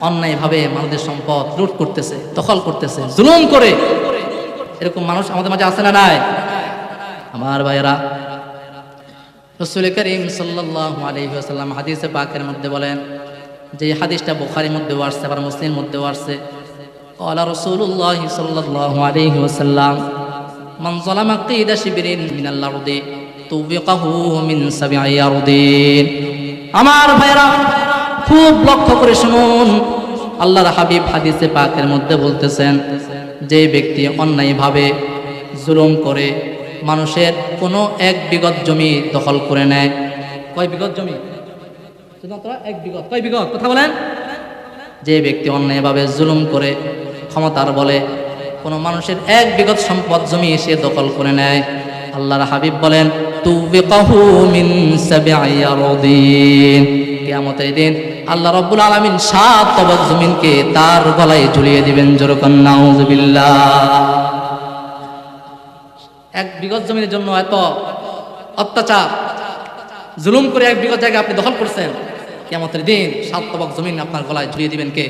অন্যায়ভাবে মানুষের সম্পদ লুট করতেছে দখল করতেছে জুলুম করে এরকম মানুষ আমাদের মাঝে আছে না নাই আমার ভাইয়েরা রসুল করিম সাল্লাল্লাহু আলাইহি ওয়াসাল্লাম হাদিসে পাকের মধ্যে বলেন যে এই হাদিসটা বুখারীর মধ্যেও আসছে আবার মুসলিম মধ্যেও আসছে قال رسول الله صلى الله عليه وسلم من ظلم قيد شبر من الأرض توبقه من سبع أرضين আমার ভাইরা খুব লক্ষ্য করে শুনুন। আল্লাহর হাবিব হাদিসে পাকের মধ্যে বলতেছেন, যে ব্যক্তি অন্যায়ভাবে জুলুম করে, মানুষের কোনো এক বিগত জমি দখল করে নেয়। কয় বিগত জমি? এক বিগত। কয় বিগত? কথা বলেন। যে ব্যক্তি অন্যায়ভাবে জুলুম করে, ক্ষমতার বলে, কোনো মানুষের এক বিগত সম্পদ জমি সে দখল করে নেয়। আল্লাহর হাবিব বলেন, তুবিকাহু মিন সাব'i আরদিন কিয়ামতের দিন আল্লাহ রব্বুল আলমিন সাত তবক জমিনকে তার গলায় ঝুলিয়ে দিবেন জোরকান এক বিগত জমিনের জন্য এত অত্যাচার, জুলুম করে এক বিগত জায়গায় আপনি দখল করছেন কেমন দিন সাত তবক জমিন আপনার গলায় ঝুলিয়ে দিবেন কে?